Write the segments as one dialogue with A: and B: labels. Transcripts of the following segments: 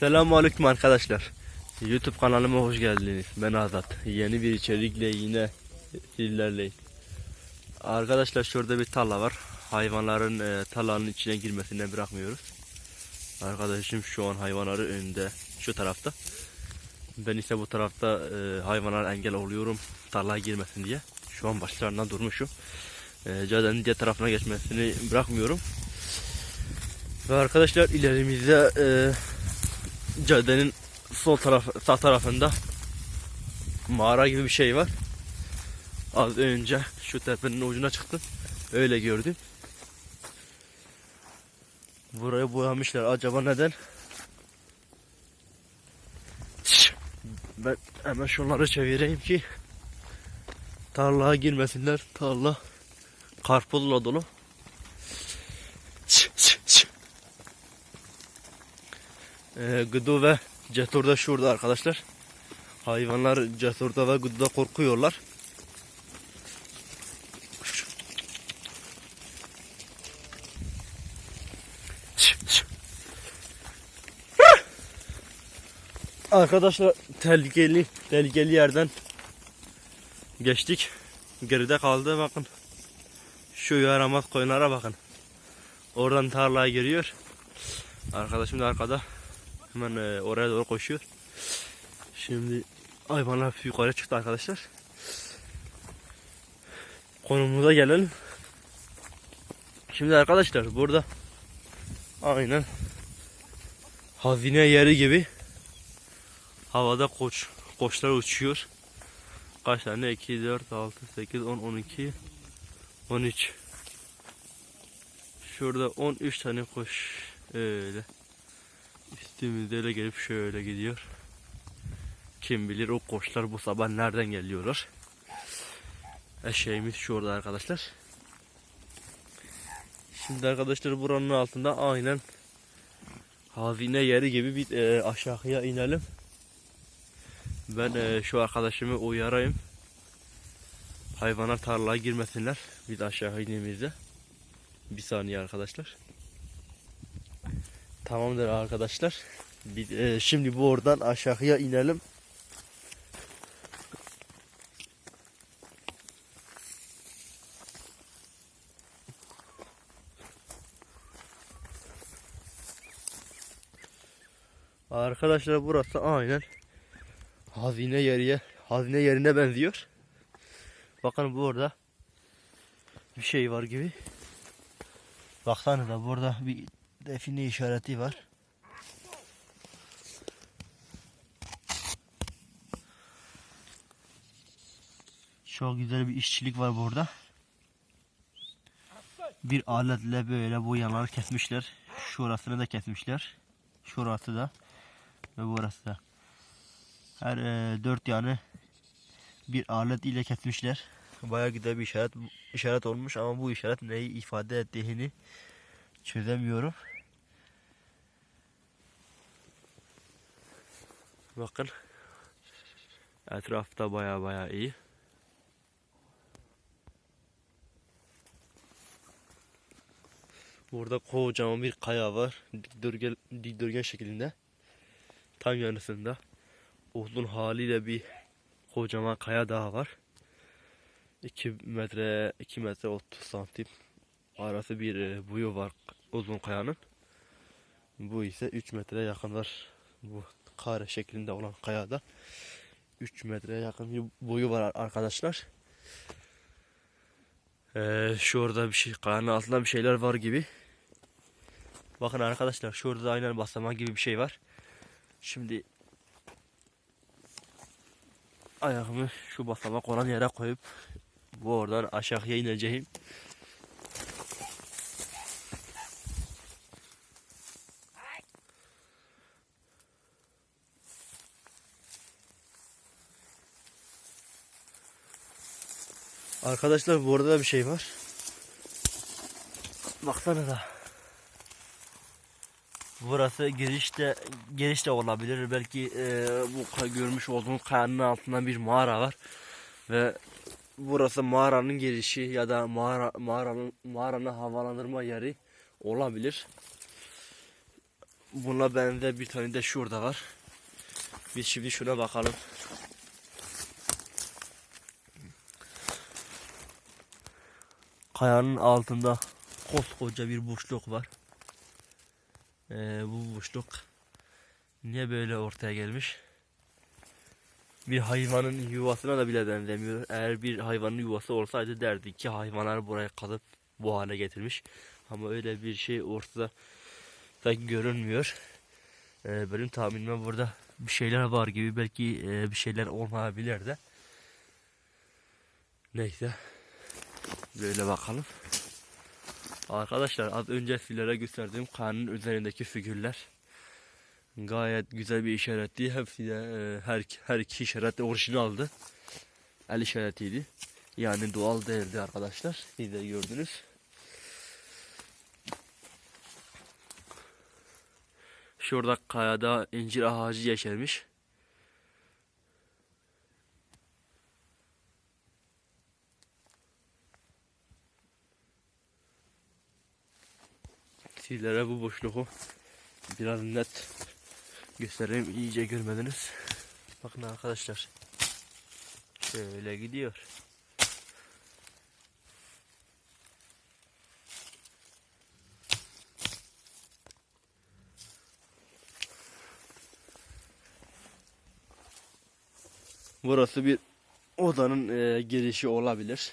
A: Selamun Aleyküm arkadaşlar. YouTube kanalıma hoş geldiniz. Ben Azat. Yeni bir içerikle yine sizlerleyim. Arkadaşlar şurada bir tarla var. Hayvanların e, tarlanın içine girmesine bırakmıyoruz. Arkadaşım şu an hayvanları önünde şu tarafta. Ben ise bu tarafta e, hayvanlara engel oluyorum tarlaya girmesin diye. Şu an başlarına durmuşum. E, caddenin diğer tarafına geçmesini bırakmıyorum. Ve arkadaşlar ilerimizde e, caddenin sol taraf sağ tarafında mağara gibi bir şey var. Az önce şu tepenin ucuna çıktım. Öyle gördüm. Burayı boyamışlar. Acaba neden? Ben hemen şunları çevireyim ki tarlaya girmesinler. Tarla karpuzla dolu. Gıdu ve Cetur da şurada arkadaşlar. Hayvanlar Cetur'da ve Gıdu'da korkuyorlar. Arkadaşlar tehlikeli tehlikeli yerden geçtik. Geride kaldı bakın. Şu yaramaz koyunlara bakın. Oradan tarlaya giriyor. Arkadaşım da arkada. Hemen e, oraya doğru koşuyor. Şimdi hayvanlar yukarı çıktı arkadaşlar. Konumuza gelelim. Şimdi arkadaşlar burada aynen hazine yeri gibi havada koç koçlar uçuyor. Kaç tane? 2, 4, 6, 8, 10, 12, 13. Şurada 13 tane koş öyle. Üstümüzde öyle gelip şöyle gidiyor. Kim bilir o koçlar bu sabah nereden geliyorlar. Eşeğimiz şurada arkadaşlar. Şimdi arkadaşlar buranın altında aynen hazine yeri gibi bir e, aşağıya inelim. Ben e, şu arkadaşımı uyarayım. Hayvanlar tarlaya girmesinler. Biz aşağı indiğimizde. Bir saniye arkadaşlar. Tamamdır arkadaşlar. Biz, e, şimdi bu oradan aşağıya inelim. Arkadaşlar burası aynen hazine yeriye hazine yerine benziyor. Bakın burada bir şey var gibi. Baksanıza burada bir define işareti var. Çok güzel bir işçilik var burada. Bir aletle böyle bu yanları kesmişler. Şurasını da kesmişler. Şurası da ve burası da. Her e, dört yanı bir alet ile kesmişler. Bayağı güzel bir işaret işaret olmuş ama bu işaret neyi ifade ettiğini çözemiyorum. Bakın. Etrafta baya baya iyi. Burada kocaman bir kaya var. Dikdörtgen, dikdörtgen şeklinde. Tam yanısında. Uzun haliyle bir kocaman kaya daha var. 2 metre 2 metre 30 santim arası bir e, boyu var uzun kayanın. Bu ise 3 metre yakın. Bu kare şeklinde olan kayada 3 metreye yakın bir boyu var arkadaşlar. Ee, şurada bir şey kayanın altında bir şeyler var gibi. Bakın arkadaşlar şurada da aynen basamak gibi bir şey var. Şimdi ayağımı şu basamak olan yere koyup bu oradan aşağıya ineceğim. Arkadaşlar bu arada da bir şey var. Baksana da. Burası girişte giriş de olabilir. Belki e, bu görmüş olduğunuz kayanın altında bir mağara var. Ve burası mağaranın girişi ya da mağara mağaranın mağaranın havalandırma yeri olabilir. buna benzer bir tane de şurada var. Biz şimdi şuna bakalım. Kayanın altında koskoca bir boşluk var. Ee, bu boşluk niye böyle ortaya gelmiş? Bir hayvanın yuvasına da bile benzemiyor. Eğer bir hayvanın yuvası olsaydı derdik ki hayvanlar buraya kalıp bu hale getirmiş. Ama öyle bir şey ortada da görünmüyor. Ee, benim tahminime burada bir şeyler var gibi belki e, bir şeyler olmayabilir de. Neyse. Böyle bakalım. Arkadaşlar az önce sizlere gösterdiğim kanın üzerindeki figürler gayet güzel bir işaretti. Hepsi de e, her, her iki işaret orijinaldı. El işaretiydi. Yani doğal değildi arkadaşlar. Siz de gördünüz. Şurada kayada incir ağacı yeşermiş. Sizlere bu boşluğu biraz net göstereyim iyice görmediniz. Bakın arkadaşlar. Şöyle gidiyor. Burası bir odanın e, girişi olabilir.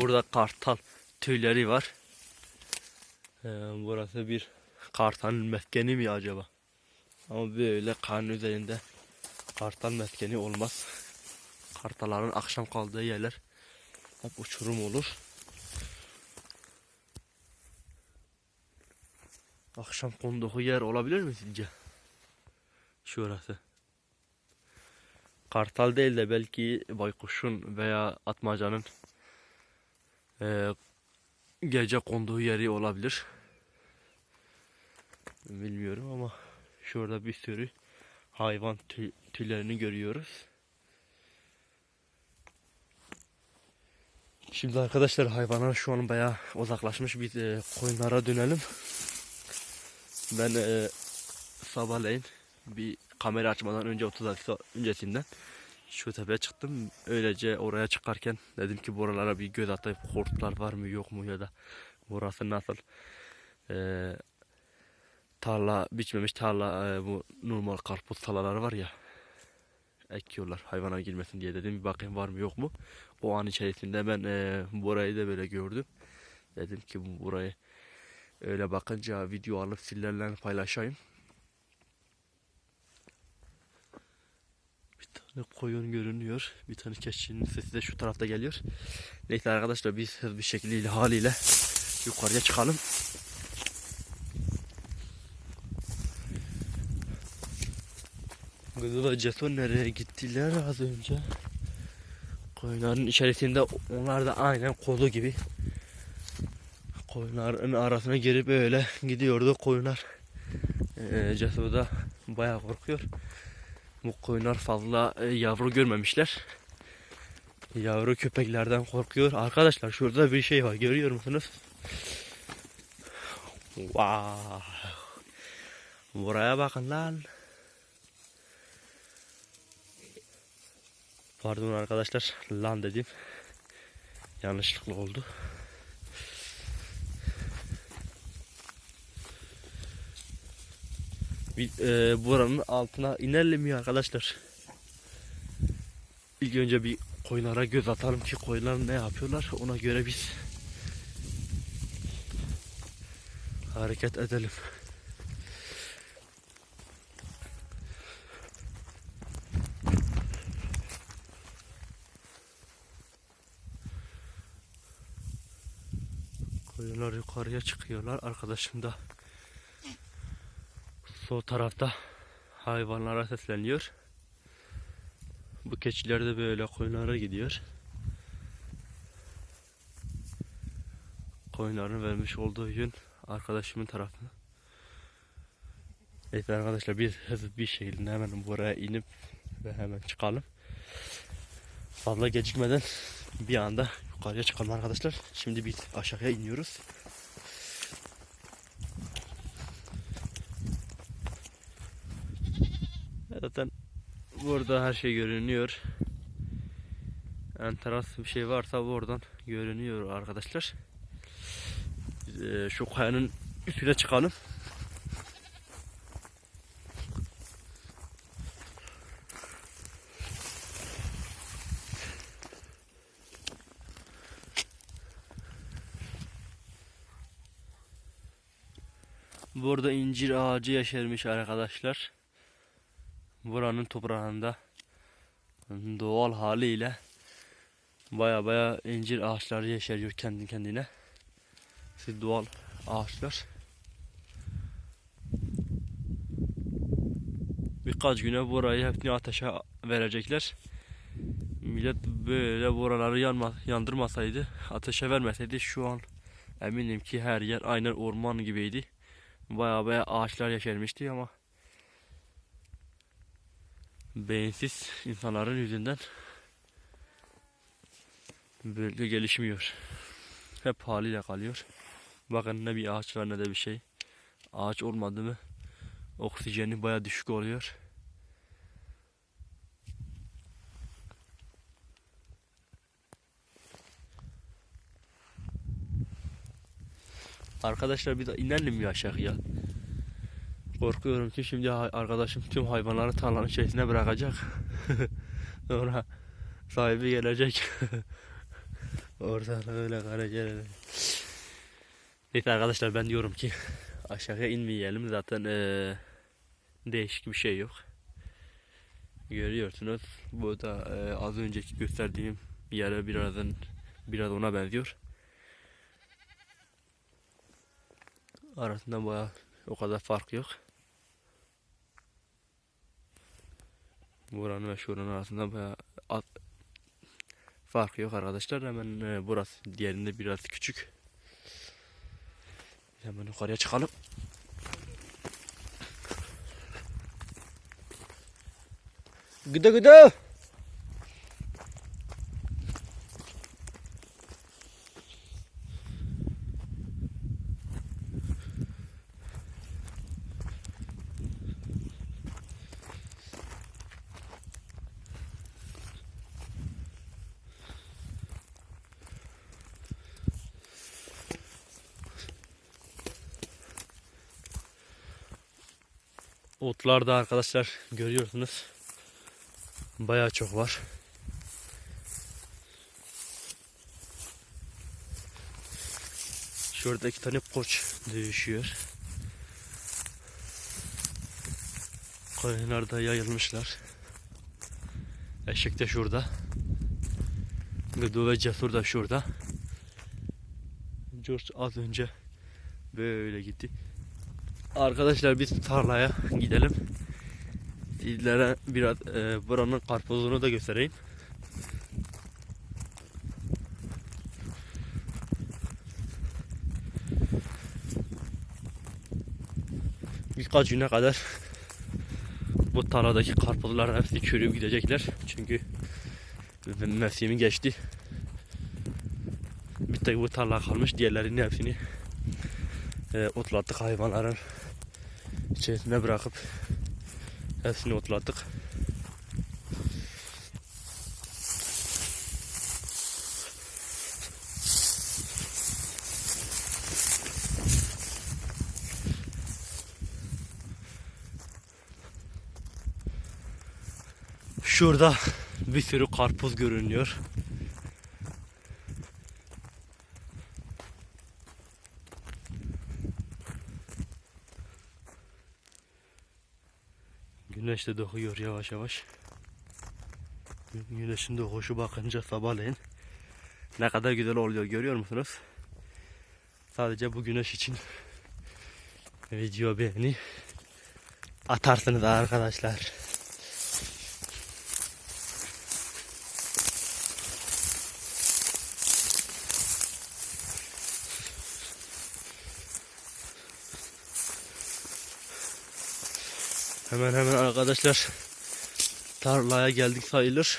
A: Burada kartal tüyleri var. Ee, burası bir kartalın meskeni mi acaba? Ama böyle karın üzerinde kartal meskeni olmaz. Kartalların akşam kaldığı yerler hep uçurum olur. Akşam konduğu yer olabilir mi sizce? Şurası. Kartal değil de belki baykuşun veya atmacanın ee, gece konduğu yeri olabilir. Bilmiyorum ama şurada bir sürü hayvan tüy, tüylerini görüyoruz. Şimdi arkadaşlar hayvanlar şu an bayağı uzaklaşmış. Biz e, koyunlara dönelim. Ben e, sabahleyin bir kamera açmadan önce 30 dakika öncesinden şu tepeye çıktım. Öylece oraya çıkarken dedim ki buralara bir göz atayım. Kurtlar var mı yok mu ya da burası nasıl. Ee, tarla biçmemiş tarla e, bu normal karpuz talaları var ya. Ekiyorlar hayvana girmesin diye dedim bir bakayım var mı yok mu. O an içerisinde ben e, burayı da böyle gördüm. Dedim ki bu burayı öyle bakınca video alıp sizlerle paylaşayım. Tane koyun görünüyor. Bir tane keçinin sesi de şu tarafta geliyor. Neyse arkadaşlar biz hızlı bir şekilde haliyle yukarıya çıkalım. Kızı ve Cesur nereye gittiler az önce? Koyunların içerisinde onlar da aynen kolu gibi. Koyunların arasına girip öyle gidiyordu koyunlar. Ee, Cesur da bayağı korkuyor. Bu koyunlar fazla e, yavru görmemişler. Yavru köpeklerden korkuyor. Arkadaşlar şurada bir şey var. Görüyor musunuz? Wow. Buraya bakın lan. Pardon arkadaşlar. Lan dedim. Yanlışlıkla oldu. E, buranın altına inelim mi arkadaşlar? İlk önce bir koyunlara göz atalım ki koyunlar ne yapıyorlar ona göre biz hareket edelim. Koyunlar yukarıya çıkıyorlar. Arkadaşım da Sol tarafta hayvanlara sesleniyor. Bu keçiler de böyle koyunlara gidiyor. Koyunların vermiş olduğu yün arkadaşımın tarafına. Evet arkadaşlar biz hızlı bir şekilde hemen buraya inip ve hemen çıkalım. Fazla gecikmeden bir anda yukarıya çıkalım arkadaşlar. Şimdi biz aşağıya iniyoruz. Zaten burada her şey görünüyor. Enteras bir şey varsa oradan görünüyor arkadaşlar. Ee, şu kayanın üstüne çıkalım. Burada incir ağacı yeşermiş arkadaşlar. Buranın toprağında doğal haliyle baya baya incir ağaçları yeşeriyor kendi kendine. Siz doğal ağaçlar. Birkaç güne burayı hepsini ateşe verecekler. Millet böyle buraları yanma, yandırmasaydı, ateşe vermeseydi şu an eminim ki her yer aynen orman gibiydi. Baya baya ağaçlar yeşermişti ama beyinsiz insanların yüzünden bölge gelişmiyor. Hep haliyle kalıyor. Bakın ne bir ağaç var ne de bir şey. Ağaç olmadı mı oksijeni baya düşük oluyor. Arkadaşlar bir de inelim mi aşağıya? Korkuyorum ki şimdi arkadaşım tüm hayvanları tarlanın içerisine bırakacak. Sonra sahibi gelecek. Oradan öyle kalacak. Neyse arkadaşlar ben diyorum ki aşağıya inmeyelim zaten eee, değişik bir şey yok. Görüyorsunuz bu da eee, az önceki gösterdiğim yere birazdan biraz ona benziyor. Arasında baya o kadar fark yok. Buranın ve şuranın arasında baya az fark yok arkadaşlar. Hemen e, burası diğerinde biraz küçük. Hemen yukarıya çıkalım. Gıda gıda. Otlar da arkadaşlar görüyorsunuz. Bayağı çok var. Şurada iki tane koç dövüşüyor. Koyunlar da yayılmışlar. Eşek de şurada. Gıdı ve Cesur da şurada. George az önce böyle gitti. Arkadaşlar biz tarlaya gidelim. Sizlere biraz e, buranın karpuzunu da göstereyim. Birkaç güne kadar bu tarladaki karpuzlar hepsi çürüyüp gidecekler. Çünkü mevsimi geçti. Bir tek bu tarla kalmış. Diğerlerinin hepsini e, otlattık hayvanların içerisine bırakıp hepsini otlattık. Şurada bir sürü karpuz görünüyor. Güneş de doğuyor yavaş yavaş. Güneşin doğuşu bakınca sabahleyin ne kadar güzel oluyor görüyor musunuz? Sadece bu güneş için video beğeni atarsınız arkadaşlar. Hemen hemen arkadaşlar tarlaya geldik sayılır.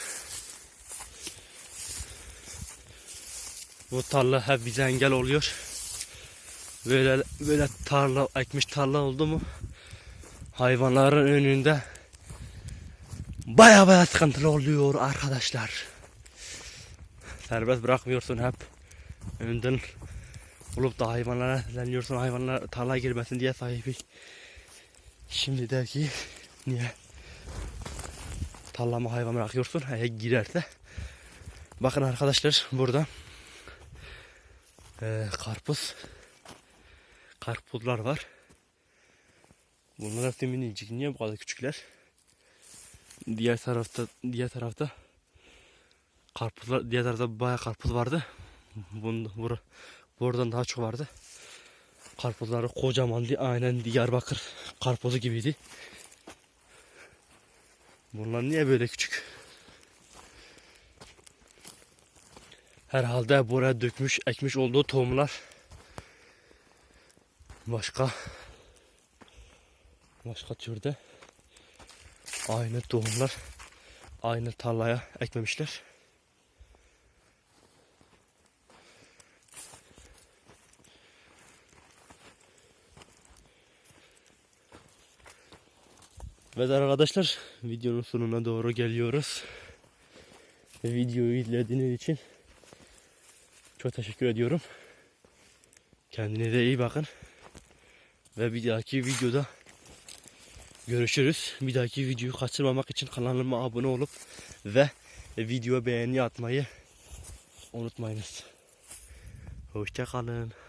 A: Bu tarla hep bize engel oluyor. Böyle böyle tarla ekmiş tarla oldu mu hayvanların önünde baya baya sıkıntılı oluyor arkadaşlar. Serbest bırakmıyorsun hep. Önden olup da hayvanlara leniyorsun hayvanlar tarlaya girmesin diye sahibi. Şimdi der ki niye tarlama hayvan bırakıyorsun eğer girerse. Bakın arkadaşlar burada eee, karpuz karpuzlar var. Bunlar hepsi minicik. Niye bu kadar küçükler? Diğer tarafta diğer tarafta karpuzlar diğer tarafta bayağı karpuz vardı. Bunda bura, buradan daha çok vardı. Karpuzları kocamandı. Aynen Diyarbakır karpuzu gibiydi. Bunlar niye böyle küçük? Herhalde buraya dökmüş, ekmiş olduğu tohumlar başka başka türde aynı tohumlar aynı tarlaya ekmemişler. Evet arkadaşlar videonun sonuna doğru geliyoruz. Videoyu izlediğiniz için çok teşekkür ediyorum. Kendinize iyi bakın. Ve bir dahaki videoda görüşürüz. Bir dahaki videoyu kaçırmamak için kanalıma abone olup ve videoya beğeni atmayı unutmayınız. Hoşçakalın.